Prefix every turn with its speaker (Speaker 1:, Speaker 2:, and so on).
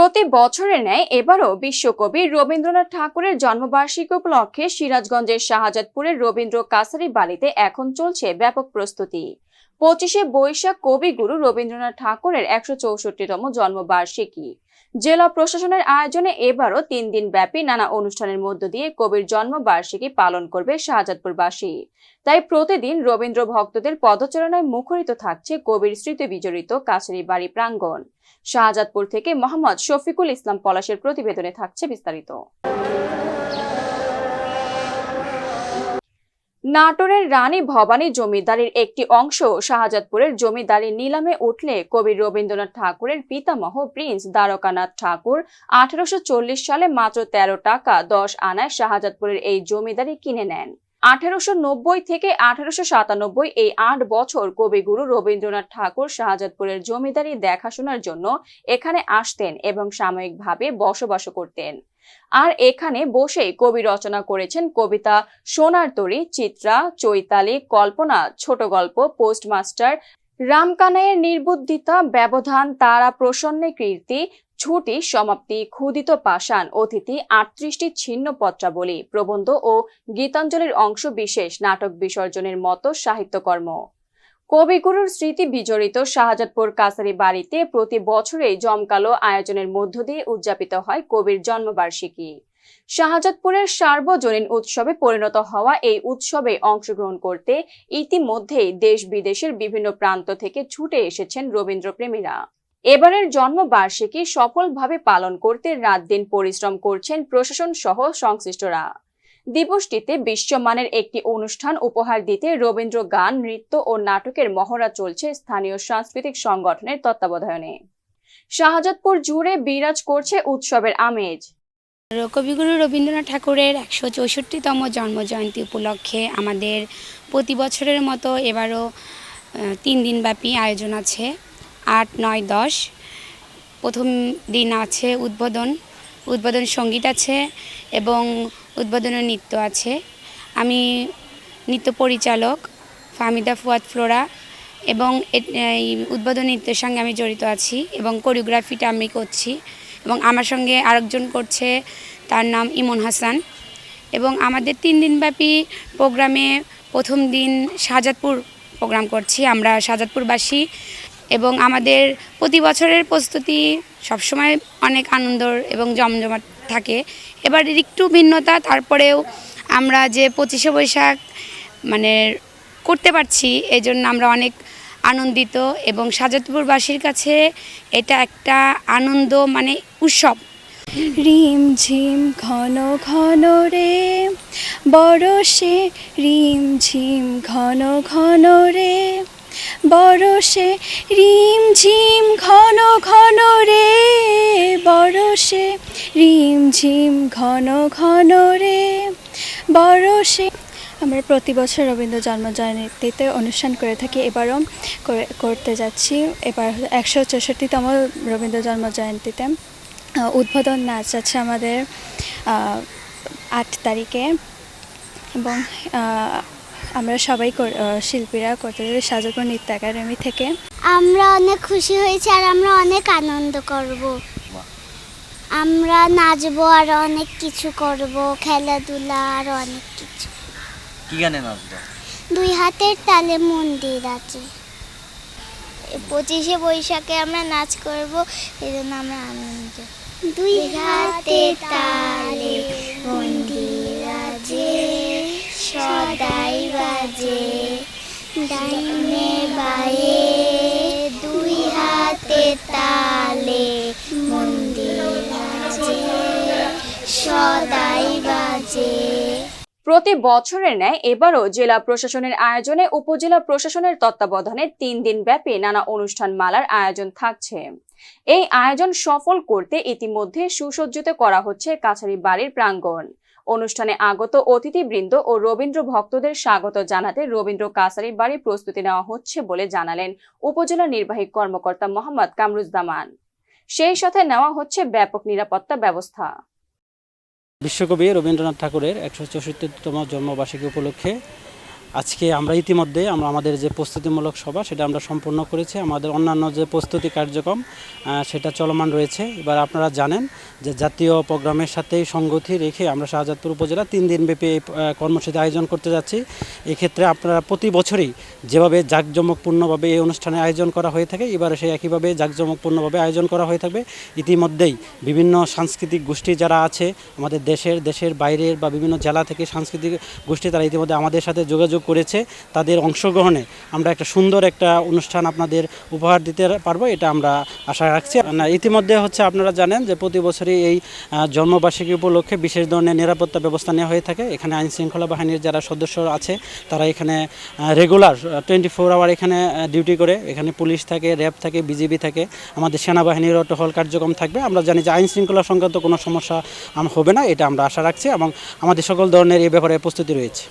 Speaker 1: প্রতি বছরের ন্যায় এবারও বিশ্বকবি রবীন্দ্রনাথ ঠাকুরের জন্মবার্ষিকী উপলক্ষে সিরাজগঞ্জের শাহজাদপুরের রবীন্দ্র কাসারি বাড়িতে এখন চলছে ব্যাপক প্রস্তুতি। পঁচিশে বৈশাখ কবিগুরু রবীন্দ্রনাথ ঠাকুরের একশো চৌষট্টিতম জন্মবার্ষিকী। জেলা প্রশাসনের আয়োজনে এবারও তিন দিন ব্যাপী নানা অনুষ্ঠানের মধ্য দিয়ে কবির জন্মবার্ষিকী পালন করবে শাহজাদপুরবাসী। তাই প্রতিদিন রবীন্দ্র ভক্তদের পদচারণায় মুখরিত থাকছে কবির স্মৃতি বিজড়িত কাছারি বাড়ি প্রাঙ্গণ। শাহজাদপুর থেকে মোহাম্মদ শফিকুল ইসলাম পলাশের প্রতিবেদনে থাকছে বিস্তারিত। নাটোরের রানী ভবানী জমিদারির একটি অংশ শাহজাদপুরের জমিদারি নিলামে উঠলে কবি রবীন্দ্রনাথ ঠাকুরের পিতামহ প্রিন্স দ্বারকানাথ ঠাকুর আঠারোশো চল্লিশ সালে মাত্র তেরো টাকা দশ আনায় শাহজাদপুরের এই জমিদারি কিনে নেন। আঠারোশো নব্বই থেকে আঠারোশো সাতানব্বই এই আট বছর কবিগুরু রবীন্দ্রনাথ ঠাকুর শাহজাদপুরের জমিদারি দেখাশোনার জন্য এখানে আসতেন এবং সাময়িকভাবে বসবাস করতেন। আর এখানে বসেই কবি রচনা করেছেন কবিতা সোনার তরী, চিত্রা, চৈতালি, কল্পনা, ছোট গল্প, পোস্টমাস্টার, রামকানাইয়ের নির্বুদ্ধিতা, ব্যবধান, তারা, প্রসন্নে কীর্তি ছুটি, সমাপ্তি ক্ষুদিত পাষাণ, অতিথি, আটত্রিশটি ছিন্ন পত্রাবলী প্রবন্ধ ও গীতাঞ্জলির অংশ বিশেষ, নাটক বিসর্জনের মতো সাহিত্যকর্ম। কবিগুরুর স্মৃতি বিজড়িত শাহজাদপুর কাছারি বাড়িতে প্রতি বছরেই জমকালো আয়োজনের মধ্য দিয়ে উদযাপিত হয় কবির জন্মবার্ষিকী। শাহজাদপুরের সার্বজনীন উৎসবে পরিণত হওয়া এই উৎসবে অংশগ্রহণ করতে ইতিমধ্যেই দেশ বিদেশের বিভিন্ন প্রান্ত থেকে ছুটে এসেছেন রবীন্দ্রপ্রেমীরা। এবারের জন্মবার্ষিকী সফলভাবে পালন করতে রাত দিন পরিশ্রম করছেন প্রশাসন সহ সংশ্লিষ্টরা। দিবসটিতে বিশ্বমানের একটি অনুষ্ঠান উপহার দিতে রবীন্দ্র গান, নৃত্য ও নাটকের মহড়া চলছে স্থানীয় সাংস্কৃতিক সংগঠনের তত্ত্বাবধানে। শাহজাদপুর জুড়ে বিরাজ করছে উৎসবের আমেজ।
Speaker 2: কবিগুরু রবীন্দ্রনাথ ঠাকুরের একশো চৌষট্টিতম জন্মজয়ন্তী উপলক্ষে আমাদের প্রতি বছরের মতো এবারও তিন দিনব্যাপী আয়োজন আছে। আট, নয়, দশ। প্রথম দিন আছে উদ্বোধন। উদ্বোধন সংগীত আছে এবং উদ্বোধনের নৃত্য আছে। আমি নৃত্য পরিচালক ফাহমিদা ফুয়াদ ফ্লোরা এবং এই উদ্বোধন নৃত্যের সঙ্গে আমি জড়িত আছি এবং কোরিওগ্রাফিটা আমি করছি এবং আমার সঙ্গে আরেকজন করছে, তার নাম ইমন হাসান। এবং আমাদের তিন দিনব্যাপী প্রোগ্রামে প্রথম দিন শাহজাদপুর প্রোগ্রাম করছি। আমরা শাহজাদপুরবাসী এবং আমাদের প্রতি বছরের প্রস্তুতি সবসময় অনেক আনন্দর এবং জমজমাট থাকে। এবার একটু ভিন্নতা, তারপরেও আমরা যে পঁচিশে বৈশাখ মানে করতে পারছি এই জন্য আমরা অনেক আনন্দিত এবং শাহজাদপুরবাসীর কাছে এটা একটা আনন্দ মানে উৎসব।
Speaker 3: রিম ঝিম ঘন ঘন রে বরসে রিম ঝিম ঘন ঘন রে। বরসে রিম ঝিম ঘন ঘন রে বরসে রিম ঝিম ঘন ঘন রে বরসে আমরা প্রতি বছর রবীন্দ্র জন্মজয়ন্তীতে অনুষ্ঠান করে থাকি, এবারও করে- করতে যাচ্ছি। এবার একশো চৌষট্টিতম রবীন্দ্র জন্ম জয়ন্তীতে উদ্বোধন নাচ আছে আমাদের আট তারিখে। এবং আমরা সবাই শিল্পীরা করতে যাচ্ছি শাহজাদপুর নৃত্য একাডেমি থেকে।
Speaker 4: আমরা অনেক খুশি হয়েছি আর আমরা অনেক আনন্দ করব। আমরা নাচবো আর অনেক কিছু করব খেলাধুলা আর অনেক কিছু।
Speaker 5: কি গানে নাচবো?
Speaker 4: দুই হাতের তালে মন্দির আছে। পঁচিশে বৈশাখে আমরা নাচ করব এই জন্য আমরা আনন্দ দুই হাতে তালে মন্দির আছে। বাজে ডাইনে দুই হাতে তালে মন্দির বাজে
Speaker 1: প্রতি বছরের ন্যায় এবারও জেলা প্রশাসনের আয়োজনে, উপজেলা প্রশাসনের তত্ত্বাবধানে তিন দিন ব্যাপী নানা অনুষ্ঠান মালার আয়োজন থাকছে। এই আয়োজন সফল করতে ইতিমধ্যে সুসজ্জিত করা হচ্ছে কাছারি বাড়ির প্রাঙ্গণ। অনুষ্ঠানে আগত অতিথিবৃন্দ ও রবীন্দ্র ভক্তদের স্বাগত জানাতে রবীন্দ্র কাসারির বাড়ি প্রস্তুতি নেওয়া হচ্ছে বলে জানালেন উপজেলা নির্বাহী কর্মকর্তা মোহাম্মদ কামরুজ্জামান। সেই সাথে নেওয়া হচ্ছে ব্যাপক নিরাপত্তা ব্যবস্থা।
Speaker 6: বিশ্বকবি রবীন্দ্রনাথ ঠাকুরের একশো চৌষট্টিতম জন্মবার্ষিকী উপলক্ষে আজকে আমরা ইতিমধ্যে আমরা আমাদের যে প্রস্তুতিমূলক সভা, সেটা আমরা সম্পূর্ণ করেছি। আমাদের অন্যান্য যে প্রস্তুতি কার্যক্রম সেটা চলমান রয়েছে। এবার আপনারা জানেন যে জাতীয় প্রোগ্রামের সাথেই সংগতি রেখে আমরা শাহজাদপুর উপজেলা তিন দিনব্যাপী এই কর্মসূচি আয়োজন করতে যাচ্ছি। এক্ষেত্রে আপনারা প্রতি বছরই যেভাবে জাঁকজমকপূর্ণভাবে এই অনুষ্ঠানের আয়োজন করা হয়ে থাকে, এবারে সেই একইভাবে জাঁকজমকপূর্ণভাবে আয়োজন করা হয়ে থাকবে। ইতিমধ্যেই বিভিন্ন সাংস্কৃতিক গোষ্ঠী যারা আছে, আমাদের দেশের দেশের বাইরের বা বিভিন্ন জেলা থেকে সাংস্কৃতিক গোষ্ঠী, তারা ইতিমধ্যে আমাদের সাথে যোগাযোগ করেছে তাদের অংশগ্রহণে। আমরা একটা সুন্দর একটা অনুষ্ঠান আপনাদের উপহার দিতে পারব, এটা আমরা আশা রাখছি। ইতিমধ্যে হচ্ছে আপনারা জানেন যে প্রতি বছরই এই জন্মবার্ষিকী উপলক্ষে বিশেষ ধরনের নিরাপত্তা ব্যবস্থা নেওয়া হয়ে থাকে। এখানে আইন শৃঙ্খলা বাহিনীর যারা সদস্য আছে, তারা এখানে রেগুলার টোয়েন্টি ফোর আওয়ার এখানে ডিউটি করে। এখানে পুলিশ থাকে র্যাব থাকে বিজিবি থাকে। আমাদের সেনাবাহিনীরও টহল কার্যক্রম থাকবে। আমরা জানি যে আইন শৃঙ্খলা সংক্রান্ত কোনো সমস্যা হবে না, এটা আমরা আশা রাখছি এবং আমাদের সকল ধরনের এই ব্যাপারে প্রস্তুতি রয়েছে।